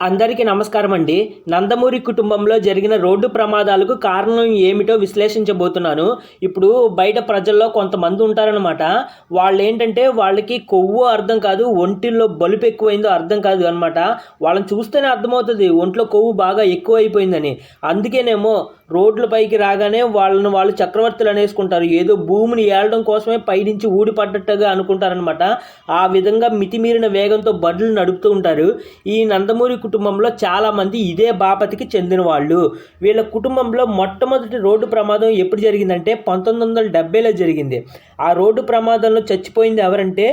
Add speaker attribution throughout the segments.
Speaker 1: అందరికీ నమస్కారం అండి. నందమూరి కుటుంబంలో జరిగిన రోడ్డు ప్రమాదాలకు కారణం ఏమిటో విశ్లేషించబోతున్నాను. ఇప్పుడు బయట ప్రజల్లో కొంతమంది ఉంటారనమాట వాళ్ళు ఏంటంటే వాళ్ళకి కొవ్వు అర్థం కాదు ఒంటిల్లో బలుపు ఎక్కువైందో అర్థం కాదు అనమాట వాళ్ళని చూస్తేనే అర్థమవుతుంది ఒంట్లో కొవ్వు బాగా ఎక్కువైపోయిందని. అందుకేనేమో రోడ్ల పైకి రాగానే వాళ్ళని వాళ్ళు చక్రవర్తులు అనేసుకుంటారు. ఏదో భూమిని ఏలడం కోసమే పైనుంచి ఊడిపడ్డట్టుగా అనుకుంటారనమాట ఆ విధంగా మితిమీరిన వేగంతో బండ్లు నడుపుతూ ఉంటారు. ఈ నందమూరి కుటుంబంలో చాలామంది ఇదే బాపతికి చెందిన వాళ్ళు. వీళ్ళ కుటుంబంలో మొట్టమొదటి రోడ్డు ప్రమాదం ఎప్పుడు జరిగిందంటే పంతొమ్మిది వందల డెబ్బైలో జరిగింది. ఆ రోడ్డు ప్రమాదంలో చచ్చిపోయింది ఎవరంటే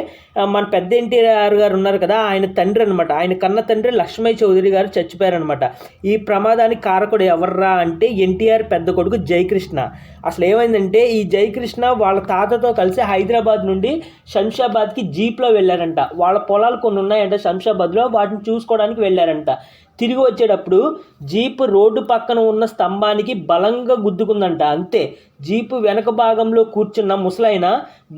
Speaker 1: మన పెద్ద ఎన్టీఆర్ గారు ఉన్నారు కదా ఆయన తండ్రి అనమాట ఆయన కన్న తండ్రి లక్ష్మయ్య చౌదరి గారు చచ్చిపోయారనమాట ఈ ప్రమాదానికి కారకుడు ఎవర్రా అంటే ఎన్టీఆర్ పెద్ద కొడుకు జయకృష్ణ. అసలు ఏమైందంటే ఈ జయకృష్ణ వాళ్ళ తాతతో కలిసి హైదరాబాద్ నుండి శంషాబాద్కి జీప్లో వెళ్ళారంట. వాళ్ళ పొలాలు కొన్ని ఉన్నాయంట శంషాబాద్లో వాటిని చూసుకోవడానికి వెళ్ళారంట. తిరిగి వచ్చేటప్పుడు జీప్ రోడ్డు పక్కన ఉన్న స్తంభానికి బలంగా గుద్దుకుందంట. అంతే జీపు వెనక భాగంలో కూర్చున్న ముసలైన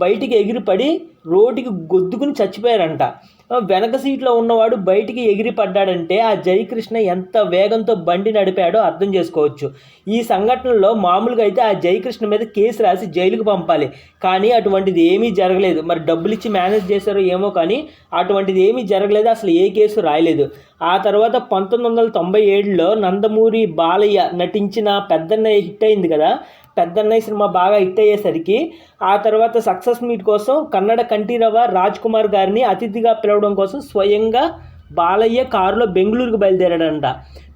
Speaker 1: బయటికి ఎగిరిపడి రోడ్డుకి గుద్దుకుని చచ్చిపోయారంట. వెనక సీట్లో ఉన్నవాడు బయటికి ఎగిరి పడ్డాడంటే ఆ జయకృష్ణ ఎంత వేగంతో బండి నడిపాడో అర్థం చేసుకోవచ్చు. ఈ సంఘటనలో మామూలుగా అయితే ఆ జయకృష్ణ మీద కేసు రాసి జైలుకు పంపాలి. కానీ అటువంటిది ఏమీ జరగలేదు. మరి డబ్బులు ఇచ్చి మేనేజ్ చేశారో ఏమో కానీ అటువంటిది ఏమీ జరగలేదు. అసలు ఏ కేసు రాయలేదు. ఆ తర్వాత పంతొమ్మిది వందల తొంభై ఏడులో నందమూరి బాలయ్య నటించిన పెద్దన్నయ్య హిట్ అయింది కదా? పెద్దన్నయ్య సినిమా బాగా హిట్ అయ్యేసరికి ఆ తర్వాత సక్సెస్ మీట్ కోసం కన్నడ కంఠీరవ రాజ్ కుమార్ గారిని అతిథిగా పిలవడం కోసం స్వయంగా బాలయ్య కారులో బెంగళూరుకు బయలుదేరాడంట.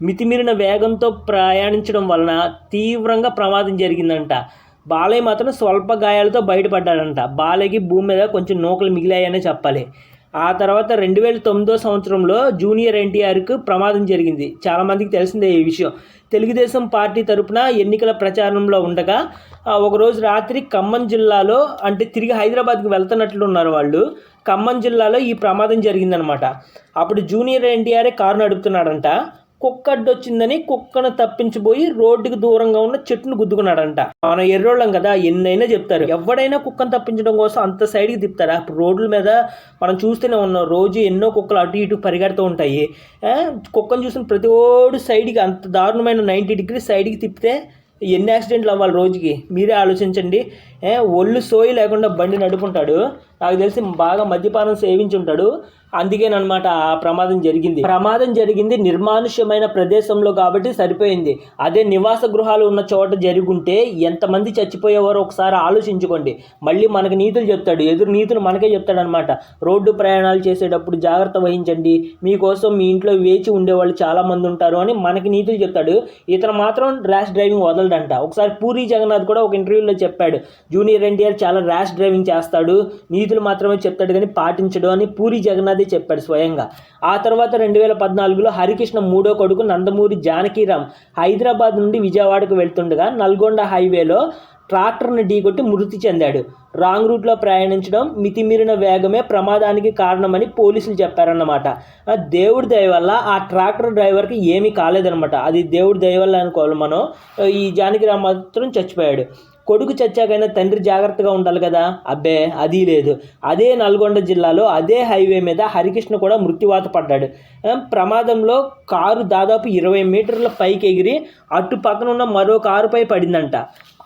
Speaker 1: మితిమీరిన వేగంతో ప్రయాణించడం వలన తీవ్రంగా ప్రమాదం జరిగిందంట. బాలయ్య మాత్రం స్వల్ప గాయాలతో బయటపడ్డాడంట. బాలయ్యకి భూమి మీద కొంచెం నూకలు మిగిలాయనే చెప్పాలి. ఆ తర్వాత రెండు వేల తొమ్మిదో సంవత్సరంలో జూనియర్ ఎన్టీఆర్కు ప్రమాదం జరిగింది. చాలామందికి తెలిసిందే ఈ విషయం. తెలుగుదేశం పార్టీ తరపున ఎన్నికల ప్రచారంలో ఉండగా ఒకరోజు రాత్రి ఖమ్మం జిల్లాలో అంటే తిరిగి హైదరాబాద్కి వెళ్తున్నట్లు ఉన్నారు వాళ్ళు. ఖమ్మం జిల్లాలో ఈ ప్రమాదం జరిగిందనమాట. అప్పుడు జూనియర్ ఎన్టీఆర్ కారు నడుపుతున్నాడంట కుక్క అడ్డొచ్చిందని కుక్కను తప్పించిపోయి రోడ్డుకి దూరంగా ఉన్న చెట్టును గుద్దుకున్నాడంట. మన ఎర్రోళ్ళం కదా ఎన్నైనా చెప్తారు. ఎవడైనా కుక్కను తప్పించడం కోసం అంత సైడ్కి తిప్పుతారు? అప్పుడు రోడ్ల మీద మనం చూస్తూనే ఉన్నాం రోజు ఎన్నో కుక్కలు అటు ఇటు పరిగెడుతూ ఉంటాయి. కుక్కను చూసిన ప్రతి ఓడు సైడ్కి అంత దారుణమైన నైంటీ డిగ్రీ సైడ్కి తిప్పితే ఎన్ని యాక్సిడెంట్లు అవ్వాలి రోజుకి? మీరే ఆలోచించండి. ఒళ్ళు సోయి లేకుండా బండి నడుపుంటాడు. నాకు తెలిసి బాగా మద్యపానం సేవించి ఉంటాడు. అందుకేనమాట ఆ ప్రమాదం జరిగింది. ప్రమాదం జరిగింది. నిర్మానుష్యమైన ప్రదేశంలో కాబట్టి సరిపోయింది. అదే నివాస గృహాలు ఉన్న చోట జరుగుంటే ఎంతమంది చచ్చిపోయేవారో ఒకసారి ఆలోచించుకోండి. మళ్ళీ మనకి నీతులు చెప్తాడు. ఎదురు నీతులు మనకే చెప్తాడు అనమాట రోడ్డు ప్రయాణాలు చేసేటప్పుడు జాగ్రత్త వహించండి. మీకోసం మీ ఇంట్లో వేచి ఉండేవాళ్ళు చాలామంది ఉంటారు అని మనకి నీతులు చెప్తాడు. ఇతను మాత్రం ర్యాష్ డ్రైవింగ్ వదలడంట. ఒకసారి పూరి జగన్నాథ్ కూడా ఒక ఇంటర్వ్యూలో చెప్పాడు. జూనియర్ ఎన్టీఆర్ చాలా ర్యాష్ డ్రైవింగ్ చేస్తాడు. నీతులు మాత్రమే చెప్తాడు కానీ పాటించడు అని పూరి జగన్నాథ్ చెప్పాడు స్వయంగా. ఆ తర్వాత రెండు వేల పద్నాలుగులో హరికృష్ణ మూడో కొడుకు నందమూరి జానకీరామ్ హైదరాబాద్ నుండి విజయవాడకు వెళ్తుండగా నల్గొండ హైవేలో ట్రాక్టర్ని ఢీకొట్టి మృతి చెందాడు. రాంగ్ రూట్లో ప్రయాణించడం మితిమీరిన వేగమే ప్రమాదానికి కారణమని పోలీసులు చెప్పారన్నమాట. దేవుడి దయ వల్ల ఆ ట్రాక్టర్ డ్రైవర్కి ఏమీ కాలేదన్నమాట. అది దేవుడి దయ వల్ల అనుకోవాలి మనం ఈ జానకిరామ్ మాత్రం చచ్చిపోయాడు. కొడుకు చచ్చాకైనా తండ్రి జాగ్రత్తగా ఉండాలి కదా? అబ్బే అది లేదు. అదే నల్గొండ జిల్లాలో అదే హైవే మీద హరికృష్ణ కూడా మృత్యువాత పడ్డాడు. ప్రమాదంలో కారు దాదాపు ఇరవై మీటర్ల పైకి ఎగిరి అటు పక్కన ఉన్న మరో కారుపై పడిందంట.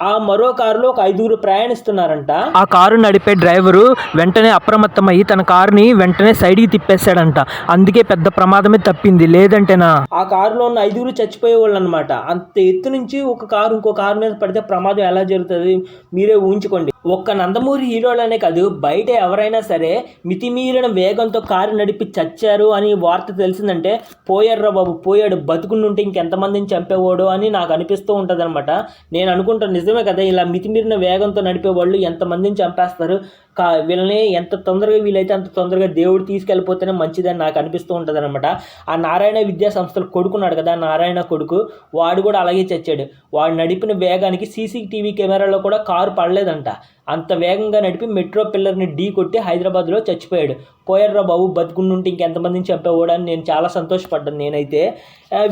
Speaker 1: ఆ మరో కారులో ఒక ఐదుగురు ప్రయాణిస్తున్నారంట. ఆ కారు నడిపే డ్రైవరు వెంటనే అప్రమత్తమయ్యి తన కారుని వెంటనే సైడ్కి తిప్పేశాడంట. అందుకే పెద్ద ప్రమాదమే తప్పింది. లేదంటేనా ఆ కారులో ఉన్న ఐదుగురు చచ్చిపోయే వాళ్ళు అనమాట అంత ఎత్తు నుంచి ఒక కారు ఇంకో కారు మీద పడితే ప్రమాదం ఎలా జరుగుతుంది? మీరే ఊహించుకోండి. ఒక్క నందమూరి హీరోలనే కాదు బయట ఎవరైనా సరే మితిమీరిన వేగంతో కారు నడిపి చచ్చారు అని వార్త తెలిసిందంటే పోయాడ్రా బాబు పోయాడు బతుకుంటుంటే ఇంకెంతమందిని చంపేవాడు అని నాకు అనిపిస్తూ ఉంటుంది అనమాట నేను అనుకుంటాను నిజమే కదా ఇలా మితిమీరిన వేగంతో నడిపే వాళ్ళు ఎంతమందిని చంపేస్తారు? కా వీళ్ళని ఎంత తొందరగా వీలైతే అంత తొందరగా దేవుడు తీసుకెళ్ళిపోతేనే మంచిదని నాకు అనిపిస్తూ ఉంటుంది అనమాట ఆ నారాయణ విద్యా సంస్థలు కొడుకున్నాడు కదా నారాయణ కొడుకు వాడు కూడా అలాగే చచ్చాడు. వాడు నడిపిన వేగానికి సీసీటీవీ కెమెరాలో కూడా కారు పడలేదంట. అంత వేగంగా నడిపి మెట్రో పిల్లర్ని ఢీ కొట్టి హైదరాబాద్లో చచ్చిపోయాడు. పోయారా బాబు బతుకుండుంటే ఇంకెంతమందిని చంపేవాడని నేను చాలా సంతోషపడ్డాను నేనైతే.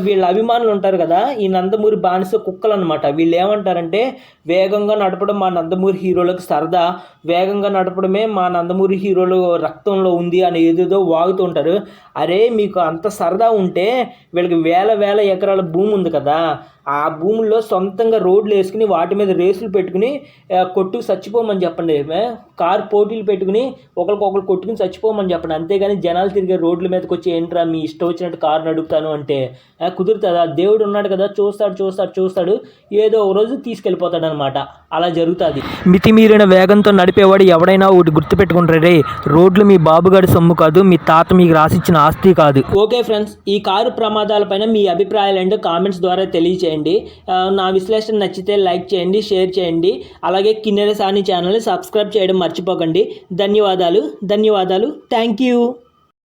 Speaker 1: వీళ్ళ అభిమానులు ఉంటారు కదా ఈ నందమూరి బానిస కుక్కలు అనమాట వీళ్ళు ఏమంటారంటే వేగంగా నడపడం మా నందమూరి హీరోలకు సరదా. వేగంగా నడపడమే మా నందమూరి హీరోలు రక్తంలో ఉంది అని ఏదేదో వాగుతూ ఉంటారు. అరే మీకు అంత సరదా ఉంటే వీళ్ళకి వేల వేల ఎకరాల భూమి ఉంది కదా. ఆ భూముల్లో సొంతంగా రోడ్లు వేసుకుని వాటి మీద రేసులు పెట్టుకుని కొట్టుకు కొట్టు చచ్చిపోమని చెప్పండి. కారు పోటీలు పెట్టుకుని ఒకరికొకరు కొట్టుకుని చచ్చిపోమని చెప్పండి. అంతేగాని జనాలు తిరిగే రోడ్ల మీదకి వచ్చి ఏంట్రా మీ ఇష్టం వచ్చినట్టు కారు నడుపుతాను అంటే ఆ, కుదురుతుందా? దేవుడు ఉన్నాడు కదా చూస్తాడు చూస్తాడు చూస్తాడు. ఏదో ఒక రోజు తీసుకెళ్ళిపోతాడు అనమాట అలా జరుగుతుంది. మితిమీరిన వేగంతో నడిపేవాడు ఎవడైనా ఒకటి గుర్తుపెట్టుకుంటారు రే రోడ్లు మీ బాబుగాడి సొమ్ము కాదు మీ తాత మీకు రాసిచ్చిన ఆస్తి కాదు. ఓకే ఫ్రెండ్స్ ఈ కారు ప్రమాదాలపైన మీ అభిప్రాయాలు ఏంటో కామెంట్స్ ద్వారా తెలియచేయండి. నా విశ్లేషణ నచ్చితే లైక్ చేయండి షేర్ చేయండి. అలాగే కిన్నెర సాని ఛానల్ని సబ్స్క్రైబ్ చేయడం మర్చిపోకండి. ధన్యవాదాలు ధన్యవాదాలు Thank you.